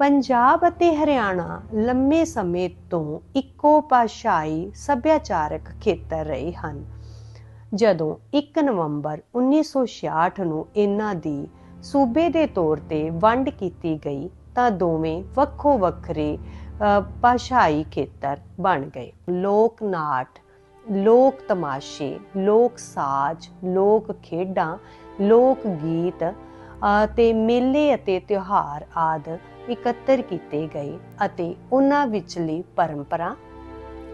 ਪੰਜਾਬ ਅਤੇ ਹਰਿਆਣਾ ਲੰਮੇ ਸਮੇਂ ਤੋਂ ਇੱਕੋ ਭਾਸ਼ਾਈ ਸੱਭਿਆਚਾਰਕ ਖੇਤਰ ਰਹੇ ਹਨ। ਜਦੋਂ 1 ਨਵੰਬਰ 1966 ਨੂੰ ਇਹਨਾਂ ਦੀ ਸੂਬੇ ਦੇ ਤੌਰ ਤੇ ਵੰਡ ਕੀਤੀ ਗਈ, ਤਾਂ ਦੋਵੇਂ ਵੱਖੋ ਵੱਖਰੇ ਭਾਸ਼ਾਈ ਖੇਤਰ ਬਣ ਗਏ। ਲੋਕ ਨਾਟ, ਲੋਕ ਤਮਾਸ਼ੇ, ਲੋਕ ਸਾਜ਼, ਲੋਕ ਖੇਡਾਂ, ਲੋਕ ਗੀਤ ਤੇ ਮੇਲੇ ਅਤੇ ਤਿਉਹਾਰ ਆਦ ਇਕੱਤਰ ਕੀਤੇ ਗਏ ਅਤੇ ਉਹਨਾਂ ਵਿਚਲੀ ਪਰੰਪਰਾ,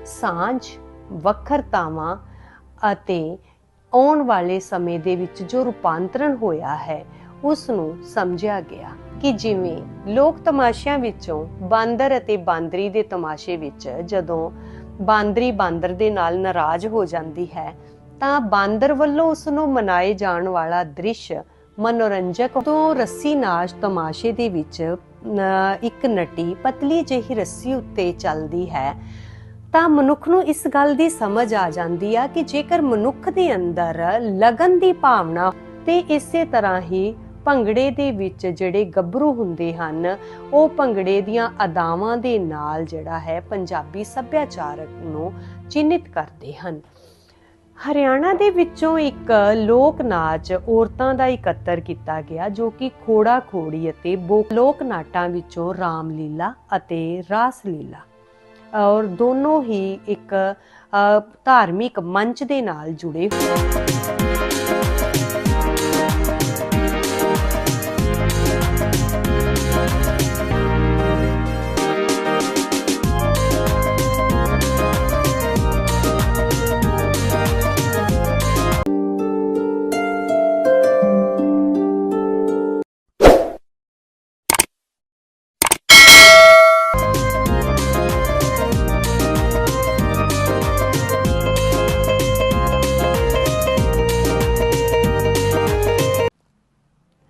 ਸਾਂਝ, ਵੱਖਰਤਾਵਾਂ ਅਤੇ ਆਉਣ ਵਾਲੇ ਸਮੇਂ ਦੇ ਵਿੱਚ ਜੋ ਰੂਪਾਂਤਰਣ ਹੋਇਆ ਹੈ, ਉਸ ਨੂੰ ਸਮਝਿਆ ਗਿਆ ਕਿ ਜਿਵੇਂ ਲੋਕ ਤਮਾਸ਼ਿਆਂ ਵਿੱਚੋਂ ਬਾਂਦਰ ਅਤੇ ਬਾਂਦਰੀ ਦੇ ਤਮਾਸ਼ੇ ਵਿੱਚ ਜਦੋਂ ਬਾਂਦਰੀ ਬਾਂਦਰ ਦੇ ਨਾਲ ਨਾਰਾਜ਼ ਹੋ ਜਾਂਦੀ ਹੈ, ਤਾਂ ਬਾਂਦਰ ਵੱਲੋਂ ਉਸ ਨੂੰ ਮਨਾਏ ਜਾਣ ਵਾਲਾ ਦ੍ਰਿਸ਼ ਮਨੋਰੰਜਕ ਤੋਂ ਰੱਸੀ ਨਾਚ ਤਮਾਸ਼ੇ ਦੇ ਵਿੱਚ ਇੱਕ ਨਟੀ ਪਤਲੀ ਜਿਹੀ ਰੱਸੀ ਉੱਤੇ ਚੱਲਦੀ ਹੈ, ਤਾਂ ਮਨੁੱਖ ਨੂੰ ਇਸ ਗੱਲ ਦੀ ਸਮਝ ਆ ਜਾਂਦੀ ਆ ਕਿ ਜੇਕਰ ਮਨੁੱਖ ਦੇ ਅੰਦਰ ਲਗਨ ਦੀ ਭਾਵਨਾ ਤੇ ਇਸੇ ਤਰ੍ਹਾਂ ਹੀ ਭੰਗੜੇ ਦੇ ਵਿੱਚ ਜਿਹੜੇ ਗੱਭਰੂ ਹੁੰਦੇ ਹਨ, ਉਹ ਭੰਗੜੇ ਦੀਆਂ ਅਦਾਵਾਂ ਦੇ ਨਾਲ ਜਿਹੜਾ ਹੈ ਪੰਜਾਬੀ ਸੱਭਿਆਚਾਰਕ ਨੂੰ ਚਿੰਨਿਤ ਕਰਦੇ ਹਨ। ਹਰਿਆਣਾ ਦੇ ਵਿੱਚੋਂ ਇੱਕ ਲੋਕ ਨਾਚ ਔਰਤਾਂ ਦਾ ਇਕੱਤਰ ਕੀਤਾ ਗਿਆ, ਜੋ ਕਿ ਖੋੜਾ ਖੋੜੀ ਅਤੇ ਬੋ- ਲੋਕ ਨਾਟਾਂ ਵਿੱਚੋਂ ਰਾਮਲੀਲਾ ਅਤੇ ਰਾਸਲੀਲਾ। ਔਰ ਦੋਨੋਂ ਹੀ ਇੱਕ ਧਾਰਮਿਕ ਮੰਚ ਦੇ ਨਾਲ ਜੁੜੇ ਹੋਏ।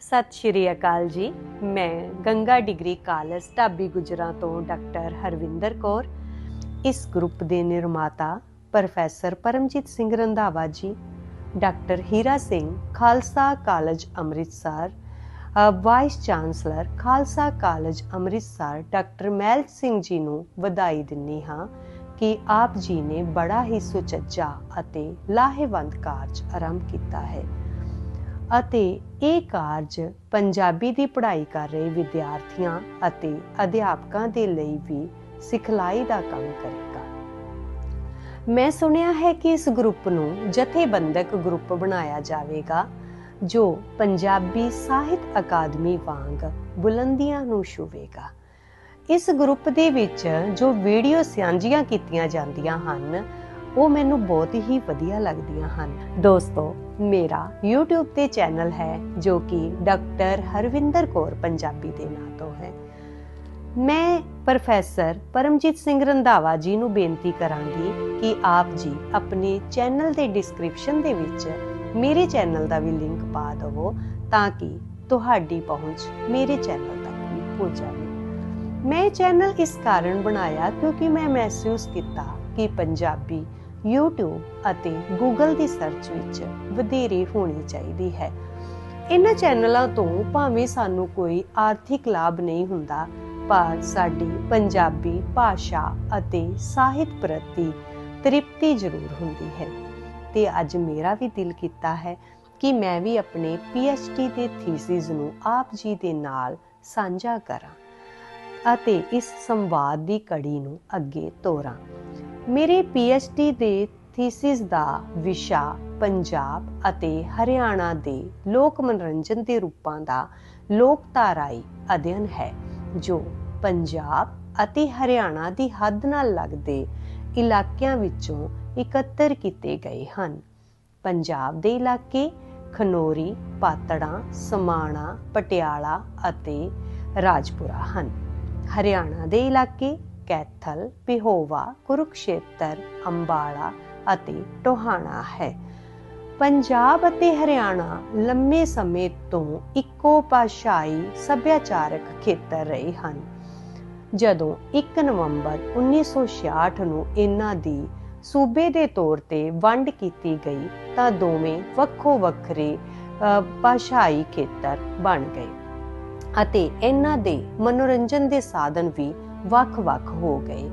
ਸਤਿ ਸ਼੍ਰੀ ਅਕਾਲ ਜੀ। ਮੈਂ ਗੰਗਾ ਡਿਗਰੀ ਕਾਲਜ ਢਾਬੀ ਗੁਜਰਾਂ ਤੋਂ ਡਾਕਟਰ ਹਰਵਿੰਦਰ ਕੌਰ, ਇਸ ਗਰੁੱਪ ਦੇ ਨਿਰਮਾਤਾ professor Paramjit Singh Randhawa ji, doctor Hira Singh Khalsa college Amritsar vice chancellor Khalsa college Amritsar, doctor Mahal Singh ji ਨੂੰ ਵਧਾਈ ਦਿੰਨੀ ਹਾਂ ਕਿ ਆਪ ਜੀ ਨੇ ਬੜਾ ਹੀ ਸੁਚੱਜਾ ਅਤੇ ਲਾਹੇਵੰਦ ਕਾਰਜ ਆਰੰਭ ਕੀਤਾ ਹੈ। ਅਤੇ ਇਹ ਕਾਰਜ ਪੰਜਾਬੀ ਦੀ ਪੜ੍ਹਾਈ ਕਰ ਰਹੇ ਵਿਦਿਆਰਥੀਆਂ ਅਤੇ ਅਧਿਆਪਕਾਂ ਦੇ ਲਈ ਵੀ ਸਿਖਲਾਈ ਦਾ ਕੰਮ ਕਰੇਗਾ। ਮੈਂ ਸੁਣਿਆ ਹੈ ਕਿ ਇਸ ਗਰੁੱਪ ਨੂੰ ਜਥੇਬੰਦਕ ਗਰੁੱਪ ਬਣਾਇਆ ਜਾਵੇਗਾ, ਜੋ ਪੰਜਾਬੀ ਸਾਹਿਤ ਅਕਾਦਮੀ ਵਾਂਗ ਬੁਲੰਦੀਆਂ ਨੂੰ ਛੂਵੇਗਾ। ਇਸ ਗਰੁੱਪ ਦੇ ਵਿੱਚ ਜੋ ਵੀਡੀਓ ਸਾਂਝੀਆਂ ਕੀਤੀਆਂ ਜਾਂਦੀਆਂ ਹਨ, ਉਹ ਮੈਨੂੰ ਬਹੁਤ ਹੀ ਵਧੀਆ ਲੱਗਦੀਆਂ ਹਨ। ਦੋਸਤੋ ਮੇਰਾ YouTube ਤੇ ਚੈਨਲ ਹੈ ਜੋ ਕਿ ਡਾਕਟਰ ਹਰਵਿੰਦਰ ਕੌਰ ਪੰਜਾਬੀ ਦੇ ਨਾਂ ਤੋਂ ਹੈ। ਮੈਂ ਪ੍ਰੋਫੈਸਰ ਪਰਮਜੀਤ ਸਿੰਘ ਰੰਧਾਵਾ ਜੀ ਨੂੰ ਬੇਨਤੀ ਕਰਾਂਗੀ ਕਿ ਆਪ ਜੀ ਆਪਣੇ ਚੈਨਲ ਦੇ ਡਿਸਕ੍ਰਿਪਸ਼ਨ ਦੇ ਵਿੱਚ ਮੇਰੇ ਚੈਨਲ ਦਾ ਵੀ ਲਿੰਕ ਪਾ ਦਿਵੋ ਤਾਂ ਕਿ ਤੁਹਾਡੀ ਪਹੁੰਚ ਮੇਰੇ ਚੈਨਲ ਤੱਕ ਵੀ ਹੋ ਜਾਵੇ। ਮੈਂ ਚੈਨਲ ਇਸ ਕਾਰਨ ਬਣਾਇਆ ਕਿਉਂਕਿ ਮੈਂ ਮਹਿਸੂਸ ਕੀਤਾ ਕਿ ਪੰਜਾਬੀ YouTube ਅਤੇ Google ਦੀ ਸਰਚ ਵਿੱਚ ਵਧੇਰੇ ਹੋਣੀ ਚਾਹੀਦੀ ਹੈ। ਇਹਨਾਂ ਚੈਨਲਾਂ ਤੋਂ ਭਾਵੇਂ ਸਾਨੂੰ ਕੋਈ ਆਰਥਿਕ ਲਾਭ ਨਹੀਂ ਹੁੰਦਾ, ਪਰ ਸਾਡੀ ਪੰਜਾਬੀ ਭਾਸ਼ਾ ਅਤੇ ਸਾਹਿਤ ਪ੍ਰਤੀ ਤ੍ਰਿਪਤੀ ਜ਼ਰੂਰ ਹੁੰਦੀ ਹੈ। ਤੇ ਅੱਜ ਮੇਰਾ ਵੀ ਦਿਲ ਕੀਤਾ ਹੈ ਕਿ ਮੈਂ ਵੀ ਆਪਣੇ PhD ਦੇ ਥੀਸਿਸ ਨੂੰ ਆਪ ਜੀ ਦੇ ਨਾਲ ਸਾਂਝਾ ਕਰਾਂ ਅਤੇ ਇਸ ਸੰਵਾਦ ਦੀ ਕੜੀ ਨੂੰ ਅੱਗੇ ਤੋਰਾਂ। ਮੇਰੇ PhD ਦੇ ਥੀਸਿਸ ਦਾ ਵਿਸ਼ਾ ਪੰਜਾਬ ਅਤੇ ਹਰਿਆਣਾ ਦੇ ਲੋਕ ਮਨੋਰੰਜਨ ਦੇ ਰੂਪਾਂ ਦਾ ਲੋਕਧਾਰਾਈ ਅਧਿਐਨ ਹੈ, ਜੋ ਪੰਜਾਬ ਅਤੇ ਹਰਿਆਣਾ ਦੀ ਹੱਦ ਨਾਲ ਲੱਗਦੇ ਇਲਾਕਿਆਂ ਵਿੱਚੋਂ ਇਕੱਤਰ ਕੀਤੇ ਗਏ ਹਨ। ਪੰਜਾਬ ਦੇ ਇਲਾਕੇ ਖਨੋਰੀ, ਪਾਤੜਾ, ਸਮਾਣਾ, ਪਟਿਆਲਾ ਅਤੇ ਰਾਜਪੁਰਾ ਹਨ। ਹਰਿਆਣਾ ਦੇ ਇਲਾਕੇ ਕੈਥਲ, ਪਿਹੋਵਾ, ਕੁਰੂਕਸ਼ੇਤਰ, ਅੰਬਾਲਾ ਅਤੇ ਟੋਹਾਣਾ ਹੈ। ਪੰਜਾਬ ਅਤੇ ਹਰਿਆਣਾ ਲੰਮੇ ਸਮੇਂ ਤੋਂ ਇੱਕੋ ਭਾਸ਼ਾਈ ਸੱਭਿਆਚਾਰਕ ਖੇਤਰ ਰਹੇ ਹਨ। ਜਦੋਂ 1 ਨਵੰਬਰ 1966 ਨੂੰ ਇਹਨਾਂ ਦੀ ਸੂਬੇ ਦੇ ਤੌਰ ਤੇ ਵੰਡ ਕੀਤੀ ਗਈ, ਤਾਂ ਦੋਵੇਂ ਵੱਖੋ ਵੱਖਰੇ ਭਾਸ਼ਾਈ ਖੇਤਰ ਬਣ ਗਏ ਅਤੇ ਇਹਨਾਂ ਦੇ ਮਨੋਰੰਜਨ ਦੇ ਸਾਧਨ ਵੀ ਵੱਖ-ਵੱਖ ਹੋ ਗਏ।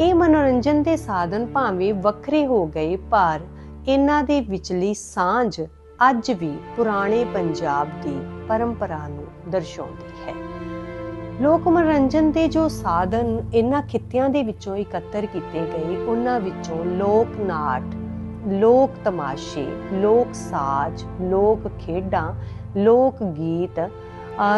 ਇਹ ਮਨੋਰੰਜਨ ਦੇ ਸਾਧਨ ਭਾਵੇਂ ਵੱਖਰੇ ਹੋ ਗਏ, ਪਰ ਇਹਨਾਂ ਦੇ ਵਿਚਲੀ ਸਾਂਝ ਅੱਜ ਵੀ ਪੁਰਾਣੇ ਪੰਜਾਬ ਦੀ ਪਰੰਪਰਾ ਨੂੰ ਦਰਸਾਉਂਦੀ ਹੈ। ਲੋਕ ਮਨੋਰੰਜਨ ਦੇ ਜੋ ਸਾਧਨ ਇਹਨਾਂ ਖਿੱਤਿਆਂ ਦੇ ਵਿੱਚੋਂ ਇਕੱਤਰ ਕੀਤੇ ਗਏ, ਉਹਨਾਂ ਵਿੱਚੋਂ ਲੋਕ ਨਾਟ ਲੋਕ ਤਮਾਸ਼ੇ ਲੋਕ ਸਾਜ਼ ਲੋਕ ਖੇਡਾਂ ਲੋਕ ਗੀਤ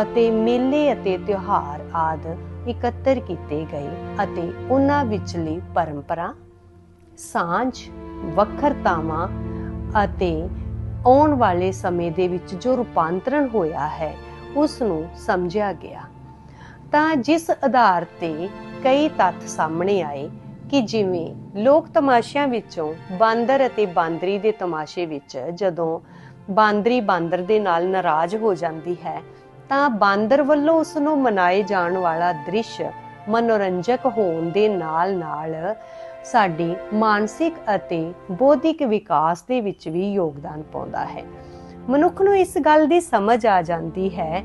ਅਤੇ ਮੇਲੇ ਅਤੇ ਤਿਉਹਾਰ ਆਦਿ ਇਕੱਤਰ ਕੀਤੇ ਗਏ ਅਤੇ ਉਹਨਾਂ ਵਿਚਲੀ ਪਰੰਪਰਾ, ਸਾਂਝ, ਵੱਖਰਤਾਵਾਂ ਅਤੇ ਆਉਣ ਵਾਲੇ ਸਮੇਂ ਦੇ ਵਿੱਚ ਜੋ ਰੂਪਾਂਤਰਣ ਹੋਇਆ ਹੈ, ਉਸ ਨੂੰ ਸਮਝਿਆ ਗਿਆ। ਤਾਂ ਜਿਸ ਆਧਾਰ ਤੇ ਕਈ ਤੱਥ ਸਾਹਮਣੇ ਆਏ ਕਿ ਜਿਵੇਂ ਲੋਕ ਤਮਾਸ਼ਿਆਂ ਵਿੱਚੋਂ ਬਾਂਦਰ ਅਤੇ ਬਾਂਦਰੀ ਦੇ ਤਮਾਸ਼ੇ ਵਿੱਚ ਜਦੋਂ ਬਾਂਦਰੀ ਬਾਂਦਰ ਦੇ ਨਾਲ ਨਾਰਾਜ਼ ਹੋ ਜਾਂਦੀ ਹੈ ਤਾਂ ਬਾਂਦਰ ਵੱਲੋਂ ਉਸ ਨੂੰ ਮਨਾਏ ਜਾਣ ਵਾਲਾ ਦ੍ਰਿਸ਼ ਮਨੋਰੰਜਕ ਹੋਣ ਦੇ ਨਾਲ-ਨਾਲ ਸਾਡੀ ਮਾਨਸਿਕ ਅਤੇ ਬੌਧਿਕ ਵਿਕਾਸ ਦੇ ਵਿੱਚ ਵੀ ਯੋਗਦਾਨ ਪਾਉਂਦਾ ਹੈ। ਮਨੁੱਖ ਨੂੰ ਇਸ ਗੱਲ ਦੀ ਸਮਝ ਆ ਜਾਂਦੀ ਹੈ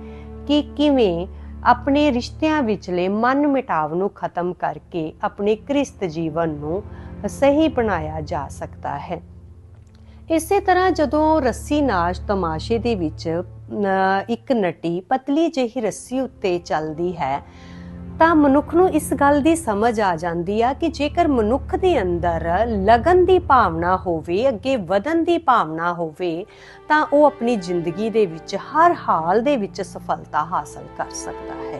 ਕਿ ਕਿਵੇਂ ਆਪਣੇ ਰਿਸ਼ਤਿਆਂ ਵਿਚਲੇ ਮਨ ਮਿਟਾਵ ਨੂੰ ਖਤਮ ਕਰਕੇ ਆਪਣੇ ਕ੍ਰਿਸਤ ਜੀਵਨ ਨੂੰ ਸਹੀ ਬਣਾਇਆ ਜਾ ਸਕਦਾ ਹੈ। ਇਸੇ ਤਰ੍ਹਾਂ ਜਦੋਂ ਰੱਸੀ ਨਾਚ ਤਮਾਸ਼ੇ ਦੇ ਵਿੱਚ ਇੱਕ ਨਟੀ ਪਤਲੀ ਜਿਹੀ ਰੱਸੀ ਉੱਤੇ ਚੱਲਦੀ ਹੈ, ਤਾਂ ਮਨੁੱਖ ਨੂੰ ਇਸ ਗੱਲ ਦੀ ਸਮਝ ਆ ਜਾਂਦੀ ਆ ਕਿ ਜੇਕਰ ਮਨੁੱਖ ਦੇ ਅੰਦਰ ਲਗਨ ਦੀ ਭਾਵਨਾ ਹੋਵੇ, ਅੱਗੇ ਵਧਣ ਦੀ ਭਾਵਨਾ ਹੋਵੇ, ਤਾਂ ਉਹ ਆਪਣੀ ਜ਼ਿੰਦਗੀ ਦੇ ਵਿੱਚ, ਹਰ ਹਾਲ ਦੇ ਵਿੱਚ ਸਫਲਤਾ ਹਾਸਲ ਕਰ ਸਕਦਾ ਹੈ।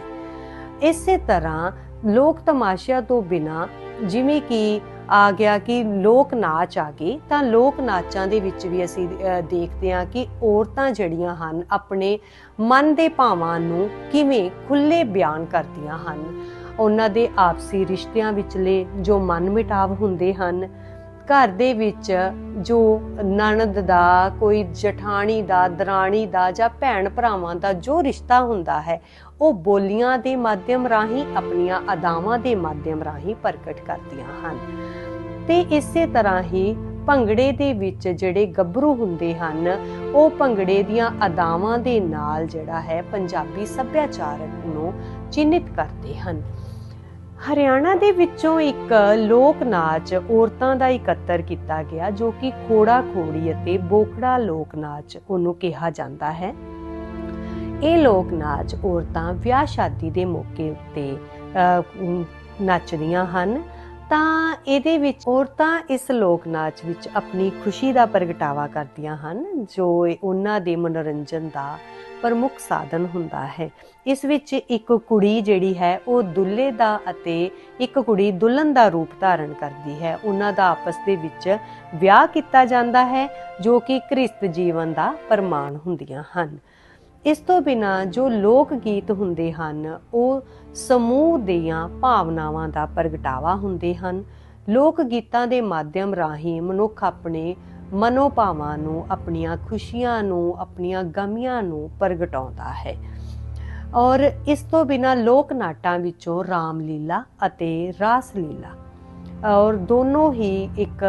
ਇਸੇ ਤਰ੍ਹਾਂ ਲੋਕ ਤਮਾਸ਼ਿਆਂ ਤੋਂ ਬਿਨਾ ਜਿਵੇਂ ਕਿ ਆ ਗਿਆ ਕਿ ਲੋਕ ਨਾਚ ਆ ਗਏ ਤਾਂ ਲੋਕ ਨਾਚਾਂ ਦੇ ਵਿੱਚ ਵੀ ਅਸੀਂ ਦੇਖਦੇ ਹਾਂ ਕਿ ਔਰਤਾਂ ਜਿਹੜੀਆਂ ਹਨ, ਆਪਣੇ ਮਨ ਦੇ ਭਾਵਾਂ ਨੂੰ ਕਿਵੇਂ ਖੁੱਲੇ ਬਿਆਨ ਕਰਦੀਆਂ ਹਨ। ਉਹਨਾਂ ਦੇ ਆਪਸੀ ਰਿਸ਼ਤਿਆਂ ਵਿਚਲੇ ਜੋ ਮਨ ਮਿਟਾਵ ਹੁੰਦੇ ਹਨ ਘਰ ਦੇ ਵਿੱਚ ਜੋ ਨਣਦ ਦਾ, ਕੋਈ ਜਠਾਣੀ ਦਾ, ਦਰਾਣੀ ਦਾ ਜਾਂ ਭੈਣ ਭਰਾਵਾਂ ਦਾ ਜੋ ਰਿਸ਼ਤਾ ਹੁੰਦਾ ਹੈ, ਉਹ ਬੋਲੀਆਂ ਦੇ ਮਾਧਿਅਮ ਰਾਹੀਂ, ਆਪਣੀਆਂ ਅਦਾਵਾਂ ਦੇ ਮਾਧਿਅਮ ਰਾਹੀਂ ਪ੍ਰਗਟ ਕਰਦੀਆਂ ਹਨ। ਤੇ ਇਸੇ ਤਰ੍ਹਾਂ ਹੀ ਭੰਗੜੇ ਦੇ ਵਿੱਚ ਜਿਹੜੇ ਗੱਭਰੂ ਹੁੰਦੇ ਹਨ, ਉਹ ਭੰਗੜੇ ਦੀਆਂ ਅਦਾਵਾਂ ਦੇ ਨਾਲ ਜਿਹੜਾ ਹੈ, ਪੰਜਾਬੀ ਸੱਭਿਆਚਾਰ ਨੂੰ ਚਿੰਨਿਤ ਕਰਦੇ ਹਨ। ਹਰਿਆਣਾ ਦੇ ਵਿੱਚੋਂ ਇੱਕ ਲੋਕ ਨਾਚ ਔਰਤਾਂ ਦਾ ਇਕੱਤਰ ਕੀਤਾ ਗਿਆ, ਜੋ ਕਿ ਖੋੜਾ ਖੋੜੀ ਅਤੇ ਬੋਖੜਾ ਲੋਕ ਨਾਚ ਉਹਨੂੰ ਕਿਹਾ ਜਾਂਦਾ ਹੈ। ਇਹ ਲੋਕ ਨਾਚ ਔਰਤਾਂ ਵਿਆਹ ਸ਼ਾਦੀ ਦੇ ਮੌਕੇ ਉੱਤੇ ਨੱਚਦੀਆਂ ਹਨ। ਤਾਂ ਇਹਦੇ ਵਿੱਚ ਔਰਤਾਂ ਇਸ ਲੋਕ ਨਾਚ ਵਿੱਚ ਆਪਣੀ ਖੁਸ਼ੀ ਦਾ ਪ੍ਰਗਟਾਵਾ ਕਰਦੀਆਂ ਹਨ, ਜੋ ਉਹਨਾਂ ਦੇ ਮਨੋਰੰਜਨ ਦਾ ਪ੍ਰਮੁੱਖ ਸਾਧਨ ਹੁੰਦਾ ਹੈ। ਇਸ ਵਿੱਚ ਇੱਕ ਕੁੜੀ ਜਿਹੜੀ ਹੈ, ਉਹ ਦੁੱਲੇ ਦਾ ਅਤੇ ਇੱਕ ਕੁੜੀ ਦੁਲਹਨ ਦਾ ਰੂਪ ਧਾਰਨ ਕਰਦੀ ਹੈ। ਉਹਨਾਂ ਦਾ ਆਪਸ ਦੇ ਵਿੱਚ ਵਿਆਹ ਕੀਤਾ ਜਾਂਦਾ ਹੈ, ਜੋ ਕਿ ਕ੍ਰਿਸਤ ਜੀਵਨ ਦਾ ਪ੍ਰਮਾਣ ਹੁੰਦੀਆਂ ਹਨ। ਇਸ ਤੋਂ ਬਿਨਾ ਜੋ ਲੋਕ ਗੀਤ ਹੁੰਦੇ ਹਨ, ਉਹ ਸਮੂਹ ਦੀਆਂ ਭਾਵਨਾਵਾਂ ਦਾ ਪ੍ਰਗਟਾਵਾ ਹੁੰਦੇ ਹਨ। ਲੋਕ ਗੀਤਾਂ ਦੇ ਮਾਧਿਅਮ ਰਾਹੀਂ ਮਨੁੱਖ ਆਪਣੇ ਮਨੋਭਾਵਾਂ ਨੂੰ, ਆਪਣੀਆਂ ਖੁਸ਼ੀਆਂ ਨੂੰ, ਆਪਣੀਆਂ ਗਮੀਆਂ ਨੂੰ ਪ੍ਰਗਟਾਉਂਦਾ ਹੈ। ਔਰ ਇਸ ਤੋਂ ਬਿਨਾ ਲੋਕ ਨਾਟਾਂ ਵਿੱਚੋਂ ਰਾਮ ਲੀਲਾ ਅਤੇ ਰਾਸ ਲੀਲਾ ਔਰ ਦੋਨੋਂ ਹੀ ਇੱਕ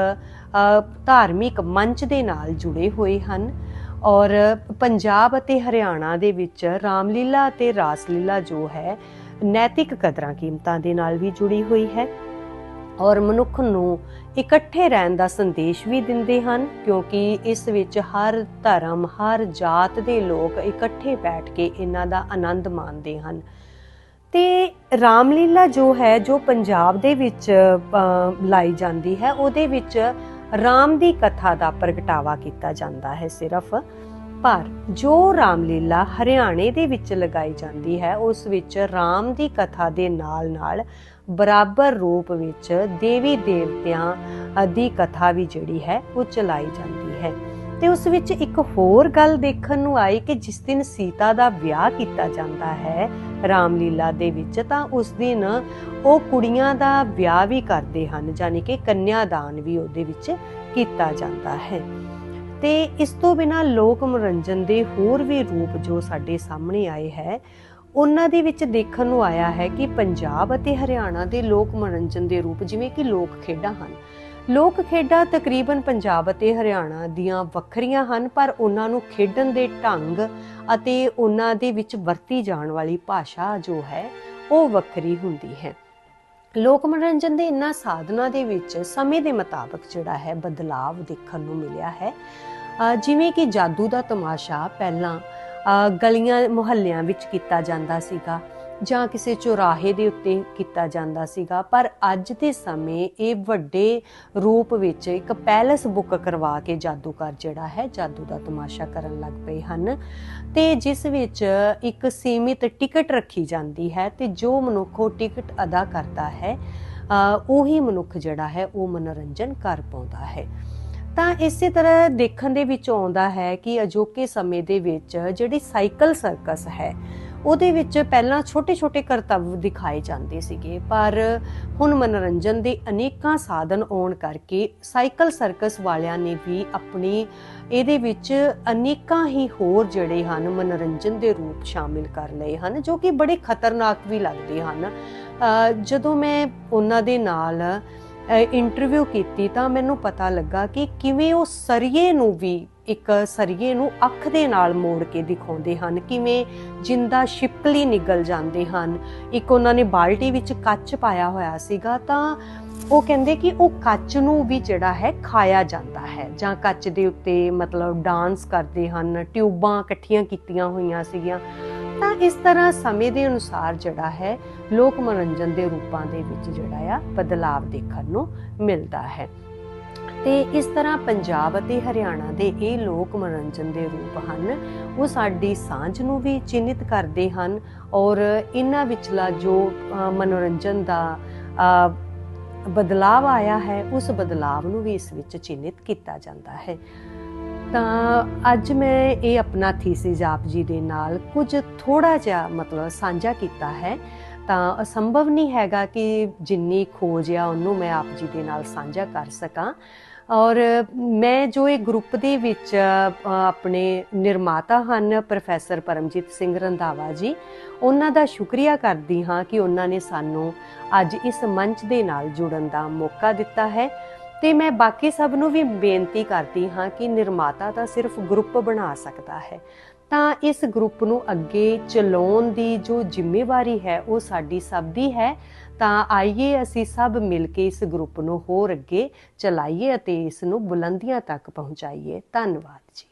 ਧਾਰਮਿਕ ਮੰਚ ਦੇ ਨਾਲ ਜੁੜੇ ਹੋਏ ਹਨ। ਔਰ ਪੰਜਾਬ ਅਤੇ ਹਰਿਆਣਾ ਦੇ ਵਿੱਚ ਰਾਮਲੀਲਾ ਅਤੇ ਰਾਸਲੀਲਾ ਜੋ ਹੈ, ਨੈਤਿਕ ਕਦਰਾਂ ਕੀਮਤਾਂ ਦੇ ਨਾਲ ਵੀ ਜੁੜੀ ਹੋਈ ਹੈ ਔਰ ਮਨੁੱਖ ਨੂੰ ਇਕੱਠੇ ਰਹਿਣ ਦਾ ਸੰਦੇਸ਼ ਵੀ ਦਿੰਦੇ ਹਨ ਕਿਉਂਕਿ ਇਸ ਵਿੱਚ ਹਰ ਧਰਮ, ਹਰ ਜਾਤ ਦੇ ਲੋਕ ਇਕੱਠੇ ਬੈਠ ਕੇ ਇਹਨਾਂ ਦਾ ਆਨੰਦ ਮਾਣਦੇ ਹਨ। ਤੇ ਰਾਮਲੀਲਾ ਜੋ ਹੈ, ਜੋ ਪੰਜਾਬ ਦੇ ਵਿੱਚ ਲਾਈ ਜਾਂਦੀ ਹੈ, ਉਹਦੇ ਵਿੱਚ ਰਾਮ ਦੀ ਕਥਾ ਦਾ ਪ੍ਰਗਟਾਵਾ ਕੀਤਾ ਜਾਂਦਾ ਹੈ ਸਿਰਫ। ਪਰ ਜੋ ਰਾਮਲੀਲਾ ਹਰਿਆਣੇ ਦੇ ਵਿੱਚ ਲਗਾਈ ਜਾਂਦੀ ਹੈ, ਉਸ ਵਿੱਚ ਰਾਮ ਦੀ ਕਥਾ ਦੇ ਨਾਲ-ਨਾਲ ਬਰਾਬਰ ਰੂਪ ਵਿੱਚ ਦੇਵੀ ਦੇਵਤਿਆਂ ਦੀ ਕਥਾ ਵੀ ਜਿਹੜੀ ਹੈ, ਉਹ ਚਲਾਈ ਜਾਂਦੀ ਹੈ। ਤੇ ਉਸ ਵਿੱਚ ਇੱਕ ਹੋਰ ਗੱਲ ਦੇਖਣ ਨੂੰ ਆਈ ਕਿ ਜਿਸ ਦਿਨ ਸੀਤਾ ਦਾ ਵਿਆਹ ਕੀਤਾ ਜਾਂਦਾ ਹੈ ਰਾਮਲੀਲਾ ਦੇ ਵਿੱਚ, ਤਾਂ ਉਸ ਦਿਨ ਉਹ ਕੁੜੀਆਂ ਦਾ ਵਿਆਹ ਵੀ ਕਰਦੇ ਹਨ ਯਾਨੀ ਕਿ ਕੰਨਿਆਦਾਨ ਵੀ ਉਹਦੇ ਵਿੱਚ ਕੀਤਾ ਜਾਂਦਾ ਹੈ। ਤੇ ਇਸ ਤੋਂ ਬਿਨਾ ਲੋਕ ਮਨੋਰੰਜਨ ਦੇ ਹੋਰ ਵੀ ਰੂਪ ਜੋ ਸਾਡੇ ਸਾਹਮਣੇ ਆਏ ਹੈ, ਉਹਨਾਂ ਦੇ ਵਿੱਚ ਦੇਖਣ ਨੂੰ ਆਇਆ ਹੈ ਕਿ ਪੰਜਾਬ ਅਤੇ ਹਰਿਆਣਾ ਦੇ ਲੋਕ ਮਨੋਰੰਜਨ ਦੇ ਰੂਪ, ਜਿਵੇਂ ਕਿ ਲੋਕ ਖੇਡਾਂ ਹਨ ਲੋਕ ਖੇਡਾਂ ਤਕਰੀਬਨ ਪੰਜਾਬ ਅਤੇ ਹਰਿਆਣਾ ਦੀਆਂ ਵੱਖਰੀਆਂ ਹਨ, ਪਰ ਉਹਨਾਂ ਨੂੰ ਖੇਡਣ ਦੇ ਢੰਗ ਅਤੇ ਉਹਨਾਂ ਦੇ ਵਿੱਚ ਵਰਤੀ ਜਾਣ ਵਾਲੀ ਭਾਸ਼ਾ ਜੋ ਹੈ, ਉਹ ਵੱਖਰੀ ਹੁੰਦੀ ਹੈ। ਲੋਕ ਮਨੋਰੰਜਨ ਦੇ ਇਨ੍ਹਾਂ ਸਾਧਨਾਂ ਦੇ ਵਿੱਚ ਸਮੇਂ ਦੇ ਮੁਤਾਬਕ ਜਿਹੜਾ ਹੈ, ਬਦਲਾਵ ਦੇਖਣ ਨੂੰ ਮਿਲਿਆ ਹੈ। ਜਿਵੇਂ ਕਿ ਜਾਦੂ ਦਾ ਤਮਾਸ਼ਾ ਪਹਿਲਾਂ ਗਲੀਆਂ ਮੁਹੱਲਿਆਂ ਵਿੱਚ ਕੀਤਾ ਜਾਂਦਾ ਸੀਗਾ। ਜਾਂ ਕਿਸੇ ਚੌਰਾਹੇ ਦੇ ਉੱਤੇ ਕੀਤਾ ਜਾਂਦਾ ਸੀਗਾ, ਪਰ ਅੱਜ ਦੇ ਸਮੇਂ ਇਹ ਵੱਡੇ ਰੂਪ ਵਿੱਚ ਇੱਕ ਪੈਲਸ ਬੁੱਕ ਕਰਵਾ ਕੇ ਜਾਦੂਗਰ ਜਿਹੜਾ ਹੈ, ਜਾਦੂ ਦਾ ਤਮਾਸ਼ਾ ਕਰਨ ਲੱਗ ਪਏ ਹਨ। ਤੇ ਜਿਸ ਵਿੱਚ ਇੱਕ ਸੀਮਿਤ ਟਿਕਟ ਰੱਖੀ ਜਾਂਦੀ ਹੈ ਤੇ ਜੋ ਮਨੁੱਖ ਉਹ ਟਿਕਟ ਅਦਾ ਕਰਦਾ ਹੈ ਉਹੀ ਮਨੁੱਖ ਜਿਹੜਾ ਹੈ, ਉਹ ਮਨੋਰੰਜਨ ਕਰ ਪਾਉਂਦਾ ਹੈ। ਤਾਂ ਇਸੇ ਤਰ੍ਹਾਂ ਦੇਖਣ ਦੇ ਵਿੱਚ ਆਉਂਦਾ ਹੈ ਕਿ ਅਜੋਕੇ ਸਮੇਂ ਦੇ ਵਿੱਚ ਜਿਹੜੀ ਸਾਈਕਲ ਸਰਕਸ ਹੈ ਉਹਦੇ ਵਿੱਚ ਪਹਿਲਾਂ ਛੋਟੇ-ਛੋਟੇ ਕਰਤੱਵ ਦਿਖਾਏ ਜਾਂਦੇ ਸੀਗੇ, ਪਰ ਹੁਣ ਮਨੋਰੰਜਨ ਦੇ ਅਨੇਕਾਂ ਸਾਧਨ ਆਉਣ ਕਰਕੇ ਸਾਈਕਲ ਸਰਕਸ ਵਾਲਿਆਂ ਨੇ ਵੀ ਆਪਣੀ ਇਹਦੇ ਵਿੱਚ ਅਨੇਕਾਂ ਹੀ ਹੋਰ ਜਿਹੜੇ ਹਨ ਮਨੋਰੰਜਨ ਦੇ ਰੂਪ ਸ਼ਾਮਿਲ ਕਰ ਲਏ ਹਨ, ਜੋ ਕਿ ਬੜੇ ਖਤਰਨਾਕ ਵੀ ਲੱਗਦੇ ਹਨ। ਜਦੋਂ ਮੈਂ ਉਹਨਾਂ ਦੇ ਨਾਲ ਇੰਟਰਵਿਊ ਕੀਤੀ ਤਾਂ ਮੈਨੂੰ ਪਤਾ ਲੱਗਾ ਕਿ ਕਿਵੇਂ ਉਹ ਸਰੀਏ ਨੂੰ ਵੀ ਇੱਕ ਸਰੀਏ ਨੂੰ ਅੱਖ ਦੇ ਨਾਲ ਮੋੜ ਕੇ ਦਿਖਾਉਂਦੇ ਹਨ, ਕਿਵੇਂ ਜਿੰਦਾ ਛਿਪਕਲੀ ਨਿਕਲ ਜਾਂਦੇ ਹਨ। ਇੱਕ ਉਹਨਾਂ ਨੇ ਬਾਲਟੀ ਵਿੱਚ ਕੱਚ ਪਾਇਆ ਹੋਇਆ ਸੀਗਾ, ਤਾਂ ਉਹ ਕਹਿੰਦੇ ਕਿ ਉਹ ਕੱਚ ਨੂੰ ਵੀ ਜਿਹੜਾ ਹੈ ਖਾਇਆ ਜਾਂਦਾ ਹੈ, ਜਾਂ ਕੱਚ ਦੇ ਉੱਤੇ ਮਤਲਬ ਡਾਂਸ ਕਰਦੇ ਹਨ, ਟਿਊਬਾਂ ਇਕੱਠੀਆਂ ਕੀਤੀਆਂ ਹੋਈਆਂ ਸੀਗੀਆਂ। ਤਾਂ ਇਸ ਤਰ੍ਹਾਂ ਸਮੇਂ ਦੇ ਅਨੁਸਾਰ ਜਿਹੜਾ ਹੈ ਲੋਕ ਮਨੋਰੰਜਨ ਦੇ ਰੂਪਾਂ ਦੇ ਵਿੱਚ ਜਿਹੜਾ ਆ ਬਦਲਾਵ ਦੇਖਣ ਨੂੰ ਮਿਲਦਾ ਹੈ। ਤੇ ਇਸ ਤਰ੍ਹਾਂ ਪੰਜਾਬ ਅਤੇ ਹਰਿਆਣਾ ਦੇ ਇਹ ਲੋਕ ਮਨੋਰੰਜਨ ਦੇ ਰੂਪ ਹਨ, ਉਹ ਸਾਡੀ ਸਾਂਝ ਨੂੰ ਵੀ ਚਿੰਨਿਤ ਕਰਦੇ ਹਨ ਔਰ ਇਹਨਾਂ ਵਿਚਲਾ ਜੋ ਮਨੋਰੰਜਨ ਦਾ ਬਦਲਾਵ ਆਇਆ ਹੈ, ਉਸ ਬਦਲਾਵ ਨੂੰ ਵੀ ਇਸ ਵਿੱਚ ਚਿੰਨਿਤ ਕੀਤਾ ਜਾਂਦਾ ਹੈ। ਤਾਂ ਅੱਜ ਮੈਂ ਇਹ ਆਪਣਾ ਥੀਸਿਸ ਆਪ ਜੀ ਦੇ ਨਾਲ ਕੁਝ ਥੋੜਾ ਜਿਹਾ ਮਤਲਬ ਸਾਂਝਾ ਕੀਤਾ ਹੈ। ਤਾਂ ਅਸੰਭਵ ਨਹੀਂ ਹੈਗਾ ਕਿ ਜਿੰਨੀ ਖੋਜ ਆ, ਉਹਨੂੰ ਮੈਂ ਆਪ ਜੀ ਦੇ ਨਾਲ ਸਾਂਝਾ ਕਰ ਸਕਾਂ। ਔਰ ਮੈਂ ਜੋ ਇਹ ਗਰੁੱਪ ਦੇ ਵਿੱਚ ਆਪਣੇ ਨਿਰਮਾਤਾ ਹਨ, ਪ੍ਰੋਫੈਸਰ ਪਰਮਜੀਤ ਸਿੰਘ ਰੰਧਾਵਾ ਜੀ, ਉਹਨਾਂ ਦਾ ਸ਼ੁਕਰੀਆ ਕਰਦੀ ਹਾਂ ਕਿ ਉਹਨਾਂ ਨੇ ਸਾਨੂੰ ਅੱਜ ਇਸ ਮੰਚ ਦੇ ਨਾਲ ਜੁੜਨ ਦਾ ਮੌਕਾ ਦਿੱਤਾ ਹੈ। ਤੇ ਮੈਂ ਬਾਕੀ ਸਭ ਨੂੰ ਵੀ ਬੇਨਤੀ ਕਰਦੀ ਹਾਂ ਕਿ ਨਿਰਮਾਤਾ ਤਾਂ ਸਿਰਫ ਗਰੁੱਪ ਬਣਾ ਸਕਦਾ ਹੈ। ਤਾਂ ਇਸ ਗਰੁੱਪ ਨੂੰ ਅੱਗੇ ਚਲਾਉਣ ਦੀ ਜੋ ਜ਼ਿੰਮੇਵਾਰੀ ਹੈ, ਉਹ ਸਾਡੀ ਸਭ ਦੀ ਹੈ। ਤਾਂ ਆਈਏ ਅਸੀਂ ਸਭ ਮਿਲ ਕੇ ਇਸ ਗਰੁੱਪ ਨੂੰ ਹੋਰ ਅੱਗੇ ਚਲਾਈਏ ਅਤੇ ਇਸ ਨੂੰ ਬੁਲੰਦੀਆਂ ਤੱਕ ਪਹੁੰਚਾਈਏ। ਧੰਨਵਾਦ ਜੀ।